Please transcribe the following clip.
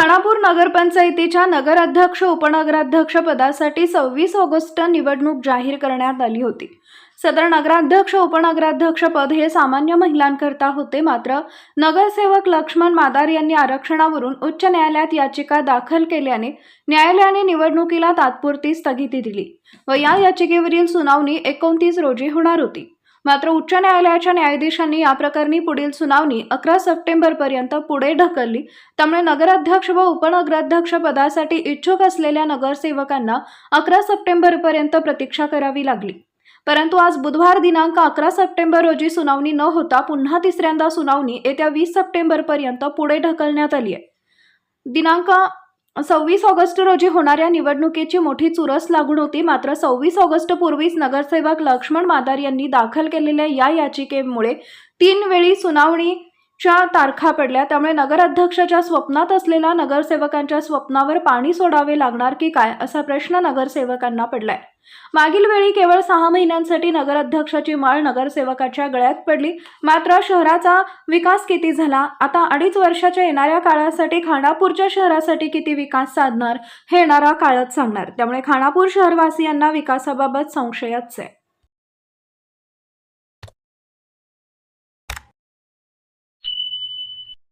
खानापूर नगरपंचायतीच्या नगराध्यक्ष उपनगराध्यक्ष पदासाठी सव्वीस ऑगस्ट निवडणूक जाहीर करण्यात आली होती. सदर नगराध्यक्ष उपनगराध्यक्ष पद हे सामान्य महिलांकरता होते. मात्र नगरसेवक लक्ष्मण मादार यांनी आरक्षणावरून उच्च न्यायालयात याचिका दाखल केल्याने न्यायालयाने निवडणुकीला तात्पुरती स्थगिती दिली व या याचिकेवरील सुनावणी एकोणतीस रोजी होणार होती. मात्र उच्च न्यायालयाच्या न्यायाधीशांनी या प्रकरणी पुढील सुनावणी अकरा सप्टेंबरपर्यंत पुढे ढकलली. त्यामुळे नगराध्यक्ष व उपनगराध्यक्ष पदासाठी इच्छुक असलेल्या नगरसेवकांना अकरा सप्टेंबरपर्यंत प्रतीक्षा करावी लागली. परंतु आज बुधवार दिनांक अकरा सप्टेंबर रोजी सुनावणी न होता पुन्हा तिसऱ्यांदा सुनावणी येत्या वीस सप्टेंबरपर्यंत पुढे ढकलण्यात आली आहे. दिनांक सव्वीस ऑगस्ट रोजी होणाऱ्या निवडणुकीची मोठी चुरस लागून होती. मात्र सव्वीस ऑगस्ट पूर्वीच नगरसेवक लक्ष्मण मादार यांनी दाखल केलेल्या या याचिकेमुळे तीन वेळी सुनावणी च्या तारखा पडल्या. त्यामुळे नगराध्यक्षाच्या स्वप्नात असलेल्या नगरसेवकांच्या स्वप्नावर पाणी सोडावे लागणार की काय असा प्रश्न नगरसेवकांना पडलाय. मागील वेळी केवळ सहा महिन्यांसाठी नगराध्यक्षाची माळ नगरसेवकाच्या गळ्यात पडली. मात्र शहराचा विकास किती झाला? आता अडीच वर्षाच्या येणाऱ्या काळासाठी खानापूरच्या शहरासाठी किती विकास साधणार हे येणारा काळच सांगणार. त्यामुळे खानापूर शहरवासियांना विकासाबाबत संशयच आहे.